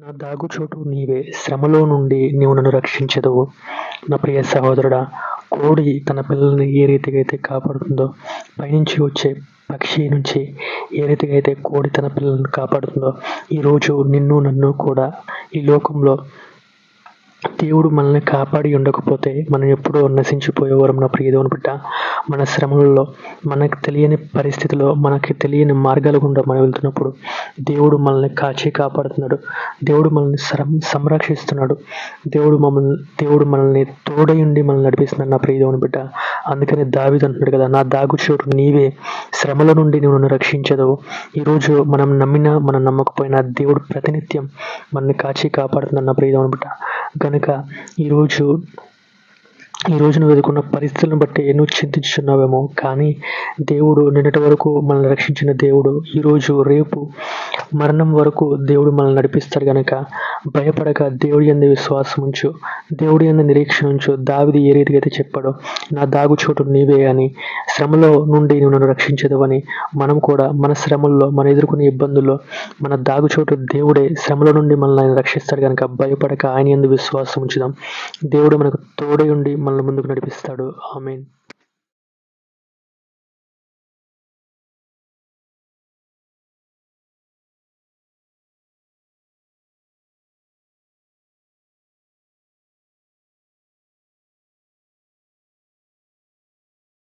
నా దాగుచోటు నీవే. శ్రమలో నుండి నీవు నన్ను రక్షించదువు. నా ప్రియ సహోదరుడా కోడి తన పిల్లల్ని ఏ రీతిగా అయితే కాపాడుతుందో పైనుంచి వచ్చే పక్షి నుంచి ఏ రీతిగా అయితే కోడి తన పిల్లలను కాపాడుతుందో ఈరోజు నిన్ను నన్ను కూడా ఈ లోకంలో దేవుడు మనల్ని కాపాడి ఉండకపోతే మనం ఎప్పుడో నశించిపోయేవారం నా ప్రియదేవుని బిడ్డ మన శ్రమలలో మనకు తెలియని పరిస్థితిలో మనకి తెలియని మార్గాల గుండా మనం వెళ్తున్నప్పుడు దేవుడు మనల్ని కాచి కాపాడుతున్నాడు. దేవుడు మనల్ని శ్రమ సంరక్షిస్తున్నాడు. దేవుడు మమ్మల్ని దేవుడు మనల్ని తోడయుండి మనల్ని నడిపిస్తున్నాడు నా ప్రియదేవుని బిడ్డ. అందుకని దావిది అంటున్నాడు కదా నా దాగుచోటు నీవే. శ్రమల నుండి నువ్వు నన్ను రక్షించదు. ఈరోజు మనం నమ్మినా మనం నమ్మకపోయినా దేవుడు ప్రతినిత్యం మనల్ని కాచి కాపాడుతున్నాడు నా ప్రియదేవుని బిడ్డ. కనుక ఈరోజు ఈ రోజు నువ్వు ఎదుర్కొన్న పరిస్థితులను బట్టి ఎన్నో చింతించున్నావేమో కానీ దేవుడు నిన్నటి వరకు మనల్ని రక్షించిన దేవుడు ఈరోజు రేపు మరణం వరకు దేవుడు మనల్ని నడిపిస్తాడు కనుక భయపడక దేవుడి అందు విశ్వాసం ఉంచు. దేవుడి అందు నిరీక్షణ ఉంచు. దావిది ఏ రీతిగా అయితే చెప్పాడో నా దాగు చోటు నీవే అని. శ్రమలో నుండి నువ్వు నన్ను రక్షించదవని మనం కూడా మన శ్రమల్లో మన ఎదుర్కొనే ఇబ్బందుల్లో మన దాగుచోటు దేవుడే శ్రమల నుండి మనల్ని రక్షిస్తాడు కనుక భయపడక ఆయన ఎందు విశ్వాసం ఉంచుదాం దేవుడు మనకు తోడై ఉండి మనల్ని ముందుకు నడిపిస్తాడు. ఆమెన్.